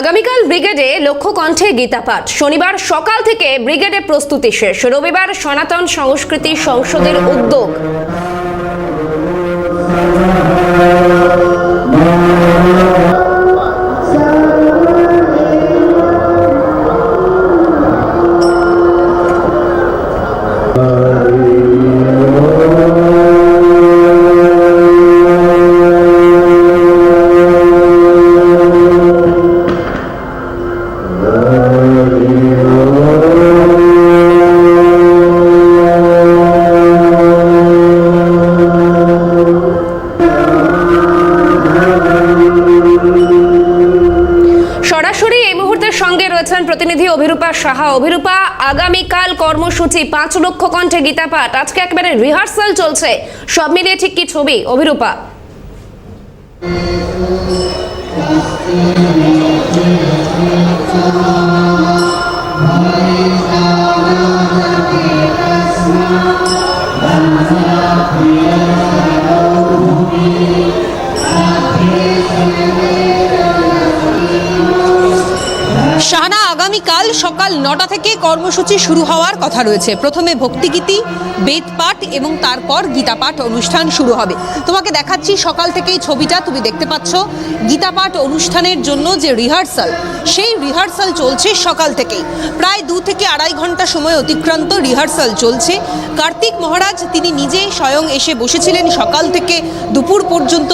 আগামীকাল ব্রিগেডে লক্ষ্য কণ্ঠে গীতাপাঠ। শনিবার সকাল থেকে ব্রিগেডে প্রস্তুতি শেষ। রবিবার সনাতন সংস্কৃতি সংসদের উদ্যোগ। সরাসরি প্রতিনিধি অভিরূপা সাহা। অভিরূপা, আগামীকাল কর্মসূচি, পাঁচ লক্ষ কণ্ঠে গীতাপাঠ। আজকে একেবারে রিহার্সাল চলছে। সব মিলিয়ে ঠিক কি ছবি? অভিরূপা। આગામી કાલ আগামীকাল সকাল নটা থেকে কর্মসূচি শুরু হওয়ার কথা রয়েছে। প্রথমে ভক্তিগীতি, বেদপাঠ এবং তারপর গীতাপাঠ অনুষ্ঠান শুরু হবে। তোমাকে দেখাচ্ছি সকাল থেকেই ছবিটা, তুমি দেখতে পাচ্ছ। গীতাপাঠ অনুষ্ঠানের জন্য যে রিহার্সাল, সেই রিহার্সাল চলছে সকাল থেকেই। প্রায় দু থেকে আড়াই ঘণ্টা সময় অতিক্রান্ত রিহার্সাল চলছে। কার্তিক মহারাজ তিনি নিজে স্বয়ং এসে বসেছিলেন সকাল থেকে দুপুর পর্যন্ত।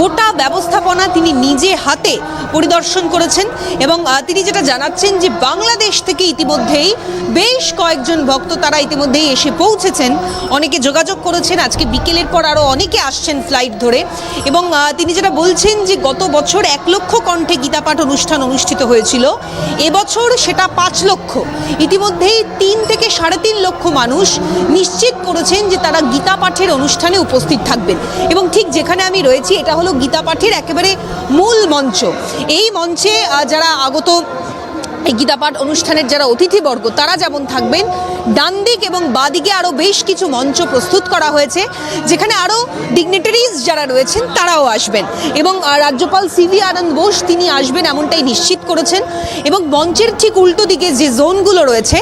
গোটা ব্যবস্থাপনা তিনি নিজে হাতে পরিদর্শন করেছেন এবং তিনি যেটা জানাচ্ছেন যে বাংলাদেশ থেকে ইতিমধ্যেই বেশ কয়েকজন ভক্ত তারা ইতিমধ্যেই এসে পৌঁছেছেন। অনেকে যোগাযোগ করেছেন, আজকে বিকেলের পর আরও অনেকে আসছেন ফ্লাইট ধরে। এবং তিনি যেটা বলছেন যে গত বছর এক লক্ষ কণ্ঠে গীতাপাঠ অনুষ্ঠান অনুষ্ঠিত হয়েছিল। এবছর সেটা পাঁচ লক্ষ। ইতিমধ্যেই তিন থেকে সাড়ে তিন লক্ষ মানুষ নিশ্চিত করেছেন যে তারা গীতা পাঠের অনুষ্ঠানে উপস্থিত থাকবেন। এবং ঠিক যেখানে আমি রয়েছি, এটা হলো গীতা পাঠের একেবারে মূল মঞ্চ। এই মঞ্চে যারা আগত এই গীতাপাঠ অনুষ্ঠানের যারা অতিথিবর্গ, তারা যেমন থাকবেন, ডান দিক এবং বাদিকে আরও বেশ কিছু মঞ্চ প্রস্তুত করা হয়েছে, যেখানে আরও ডিগনিটারিজ যারা রয়েছেন, তারাও আসবেন। এবং রাজ্যপাল সিভি আনন্দ বোস, তিনি আসবেন এমনটাই নিশ্চিত করেছেন। এবং মঞ্চের ঠিক উল্টো দিকে যে জোনগুলো রয়েছে,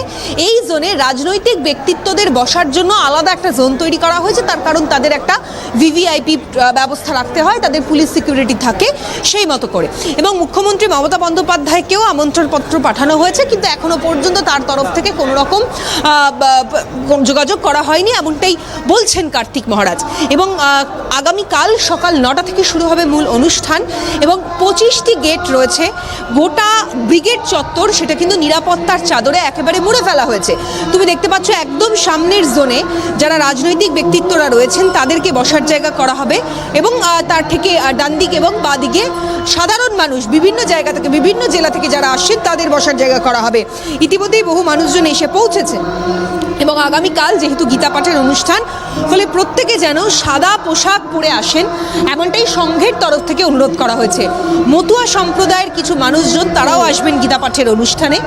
এই জোনে রাজনৈতিক ব্যক্তিত্বদের বসার জন্য আলাদা একটা জোন তৈরি করা হয়েছে। তার কারণ তাদের একটা ভিভিআইপি ব্যবস্থা রাখতে হয়, তাদের পুলিশ সিকিউরিটি থাকে, সেই মতো করে। এবং মুখ্যমন্ত্রী মমতা বন্দ্যোপাধ্যায়কেও আমন্ত্রণপত্র পাঠানো হয়েছে, কিন্তু এখনও পর্যন্ত তার তরফ থেকে কোনো রকম যোগাযোগ করা হয়নি, এমনটাই বলছেন কার্তিক মহারাজ। এবং আগামীকাল সকাল নটা থেকে শুরু হবে মূল অনুষ্ঠান, এবং পঁচিশটি গেট রয়েছে। গোটা ব্রিগেড চত্বর সেটা কিন্তু নিরাপত্তার চাদরে একেবারে মুড়ে ফেলা হয়েছে। তুমি দেখতে পাচ্ছ একদম সামনের জোনে যারা রাজনৈতিক ব্যক্তিত্বরা রয়েছেন, তাদেরকে বসার জায়গা করা হবে। এবং তার থেকে ডান দিক এবং বাঁ দিকে সাধারণ মানুষ, বিভিন্ন জায়গা থেকে, বিভিন্ন জেলা থেকে যারা আসছেন, তাদের বসার জায়গা করা হবে। ইতিমধ্যেই বহু মানুষজন এসে পৌঁছেছে। এবং আগামীকাল যেহেতু গীতা পাঠের অনুষ্ঠান, ফলে প্রত্যেকে যেন সাদা পোশাক পরে আসেন, এমনটাই সংঘের তরফ থেকে অনুরোধ করা হয়েছে। মতুয়া সম্প্রদায়ের কিছু মানুষজন, তারাও আসবেন গীতা পাঠের অনুষ্ঠানে।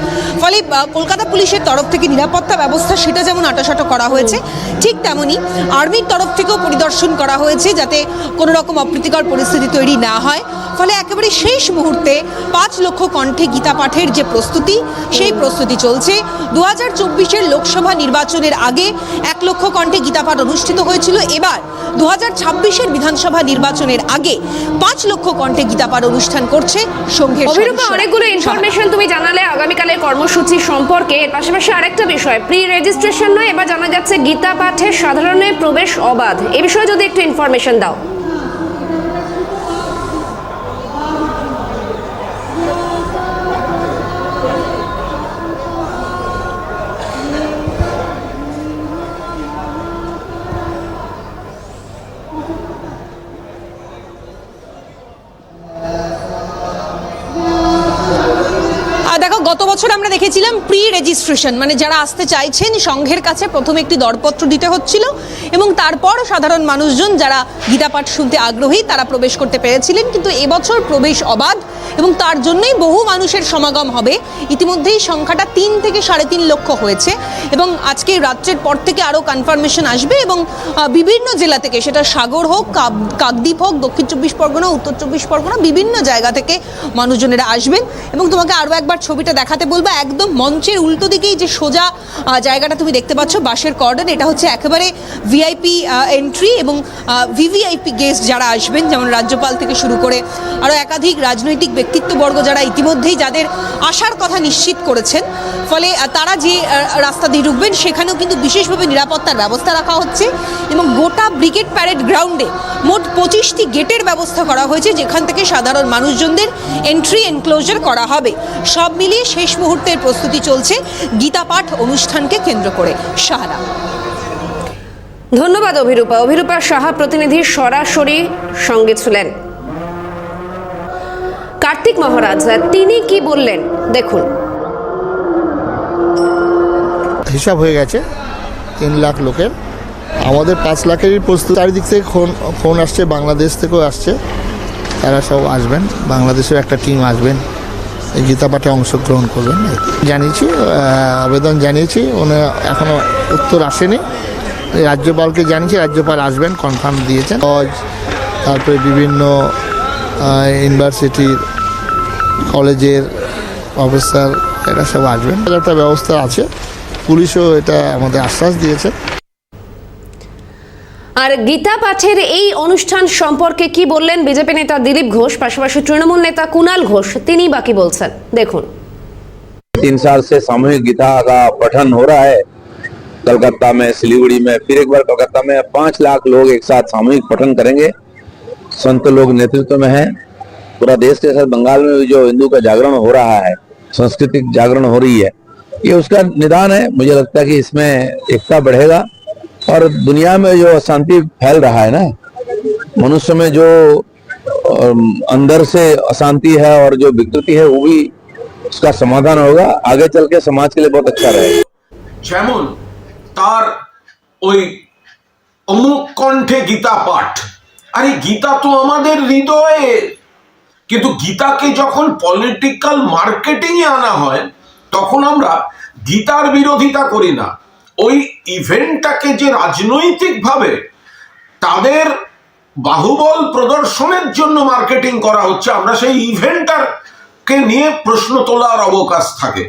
ফলে কলকাতা পুলিশের তরফ থেকে নিরাপত্তা ব্যবস্থা, সেটা যেমন আটাশাটো করা হয়েছে, ঠিক তেমনি আর্মির তরফ থেকেও পরিদর্শন করা হয়েছে, যাতে কোনো রকম অপ্রীতিকর পরিস্থিতি তৈরি না হয়। ফলে একেবারে শেষ মুহূর্তে পাঁচ লক্ষ কণ্ঠে গীতা পাঠের যে প্রস্তুতি সেই প্রস্তুতি চলছে। দু হাজার চব্বিশের লোকসভা নির্বাচনের আগে এক লক্ষ কণ্ঠে গীতা পাঠ অনুষ্ঠিত হয়েছিল। এবার দু হাজার ছাব্বিশের বিধানসভা নির্বাচনের আগে পাঁচ লক্ষ কণ্ঠে গীতা পাঠ অনুষ্ঠান করছে সংঘের অনেকগুলো ইনফরমেশন তুমি জানালে আগামীকালের কর্মসূচি সম্পর্কে। এর পাশাপাশি আরেকটা বিষয় প্রি রেজিস্ট্রেশন নয় এবার জানা যাচ্ছে গীতা পাঠে সাধারণে প্রবেশ অবাধ। এ বিষয়ে যদি একটু ইনফরমেশন দাও। গত বছর আমরা দেখেছিলাম প্রি রেজিস্ট্রেশন মানে যারা আসতে চাইছেন সংঘের কাছে প্রথমে একটি দরপত্র দিতে হচ্ছিল এবং তারপর সাধারণ মানুষজন যারা গীতাপাঠ শুনতে আগ্রহী, তারা প্রবেশ করতে পেরেছিলেন। কিন্তু এবছর প্রবেশ অবাধ। এবং তার জন্যই বহু মানুষের সমাগম হবে। ইতিমধ্যেই সংখ্যাটা তিন থেকে সাড়ে তিন লক্ষ হয়েছে এবং আজকে রাত্রের পর থেকে আরও কনফার্মেশন আসবে এবং বিভিন্ন জেলা থেকে সেটা সাগর হোক কাকদ্বীপ হোক, দক্ষিণ চব্বিশ পরগনা, উত্তর চব্বিশ পরগনা, বিভিন্ন জায়গা থেকে মানুষজনেরা আসবেন এবং তোমাকে আরও একবার ছবিটা দেখাতে বলব, একদম মঞ্চের উল্টো দিকেই যে সোজা জায়গাটা তুমি দেখতে পাচ্ছ বাসের কর্ডন এটা হচ্ছে একেবারে ভিআইপি এন্ট্রি এবং ভিভিআইপি গেস্ট যারা আসবেন, যেমন রাজ্যপাল থেকে শুরু করে আরও একাধিক রাজনৈতিক ব্যক্তিত্ববর্গ যারা ইতিমধ্যেই যাদের আসার কথা নিশ্চিত করেছেন, ফলে তারা যে রাস্তা দিয়ে ঢুকবেন, সেখানেও কিন্তু বিশেষভাবে নিরাপত্তার ব্যবস্থা রাখা হচ্ছে এবং গোটা ব্রিগেড প্যারেড গ্রাউন্ডে মোট পঁচিশটি গেটের ব্যবস্থা করা হয়েছে, যেখান থেকে সাধারণ মানুষজনদের এন্ট্রি এনক্লোজার করা হবে। সব মিলিয়ে শেষ মুহূর্তের প্রস্তুতি চলছে গীতা পাঠ অনুষ্ঠানকে কেন্দ্র করে সাহারা। ধন্যবাদ অভিরূপা। অভিরূপা সাহা প্রতিনিধি সরাসরি সঙ্গে ছিলেন। কার্তিক মহারাজ তিনি কি বললেন? দেখুন। হিসাব হয়ে গেছে, তিন লাখ লোকের। আমাদের পাঁচ লাখেরই প্রস্তুত। চারিদিক থেকে ফোন ফোন আসছে, বাংলাদেশ থেকেও আসছে। তারা সব আসবেন, বাংলাদেশের একটা টিম আসবেন, এই গীতা পাঠে অংশগ্রহণ করবেন। জানিয়েছি আবেদন জানিয়েছি, উনি এখনও উত্তর আসেনি। রাজ্যপালকে জানিয়েছি, রাজ্যপাল আসবেন কনফার্ম দিয়েছেন। তারপরে বিভিন্ন ইউনিভার্সিটির কলেজের প্রফেসর এরা সব আসবেন একটা ব্যবস্থা আছে পুলিশও এটা আমাদের আশ্বাস দিয়েছে আর গীতা পাঠের এই অনুষ্ঠান সম্পর্কে কি বললেন বিজেপি নেতা দিলীপ ঘোষ পাশাপাশি তৃণমূল নেতা কুণাল ঘোষ তিনি বাকি বলছেন দেখুন तीन साल से सामूहिक गीता का पठन हो रहा है कलकत्ता में सिलीगुड़ी में फिर एक बार कलकत्ता में पांच लाख लोग एक साथ सामूहिक पठन करेंगे संत लोग नेतृत्व में है पूरा देश के साथ बंगाल में भी जो हिंदू का जागरण हो रहा है सांस्कृतिक जागरण हो रही है ये उसका निदान है मुझे लगता है कि इसमें एकता बढ़ेगा और दुनिया में जो अशांति फैल रहा है ना मनुष्य में जो अम, अंदर से अशांति है और जो विकृति है वो भी उसका समाधान होगा आगे चल के समाज के लिए बहुत अच्छा रहेगा যেমন তার ওই অমুক কণ্ঠে গীতা পাঠ আরে গীতা তো আমাদের হৃদয়ে। কিন্তু গীতাকে যখন পলিটিক্যাল মার্কেটিং এ আনা হয়, তখন আমরা গীতার বিরোধিতা করি না। ওই ইভেন্টটাকে যে রাজনৈতিকভাবে তাদের বাহুবল প্রদর্শনের জন্য মার্কেটিং করা হচ্ছে, আমরা সেই ইভেন্টটাকে নিয়ে প্রশ্ন তোলার অবকাশ থাকে।